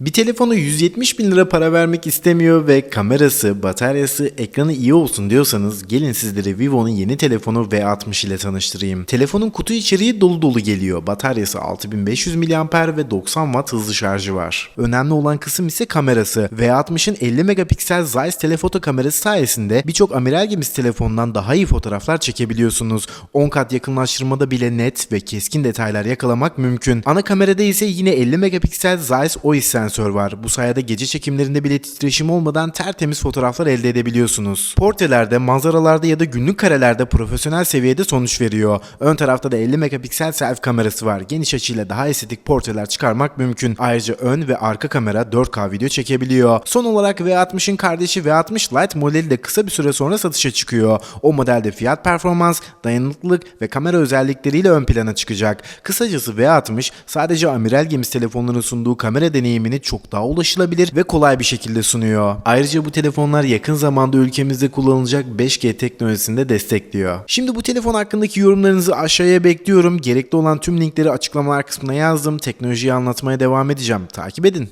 Bir telefonu 170 bin lira para vermek istemiyor ve kamerası, bataryası, ekranı iyi olsun diyorsanız gelin sizlere Vivo'nun yeni telefonu V60 ile tanıştırayım. Telefonun kutu içeriği dolu dolu geliyor. Bataryası 6500 mAh ve 90 Watt hızlı şarjı var. Önemli olan kısım ise kamerası. V60'ın 50 megapiksel Zeiss telefoto kamerası sayesinde birçok amiral gemisi telefonundan daha iyi fotoğraflar çekebiliyorsunuz. 10 kat yakınlaştırmada bile net ve keskin detaylar yakalamak mümkün. Ana kamerada ise yine 50 megapiksel Zeiss OIS sensör var. Bu sayede gece çekimlerinde bile titreşim olmadan tertemiz fotoğraflar elde edebiliyorsunuz. Portrelerde, manzaralarda ya da günlük karelerde profesyonel seviyede sonuç veriyor. Ön tarafta da 50 megapiksel selfie kamerası var. Geniş açıyla daha estetik portreler çıkarmak mümkün. Ayrıca ön ve arka kamera 4K video çekebiliyor. Son olarak V60'ın kardeşi V60 Lite modeli de kısa bir süre sonra satışa çıkıyor. O modelde fiyat performans, dayanıklılık ve kamera özellikleriyle ön plana çıkacak. Kısacası V60 sadece amiral gemisi telefonlarının sunduğu kamera deneyimini çok daha ulaşılabilir ve kolay bir şekilde sunuyor. Ayrıca bu telefonlar yakın zamanda ülkemizde kullanılacak 5G teknolojisini de destekliyor. Şimdi bu telefon hakkındaki yorumlarınızı aşağıya bekliyorum. Gerekli olan tüm linkleri açıklamalar kısmına yazdım. Teknolojiyi anlatmaya devam edeceğim. Takip edin.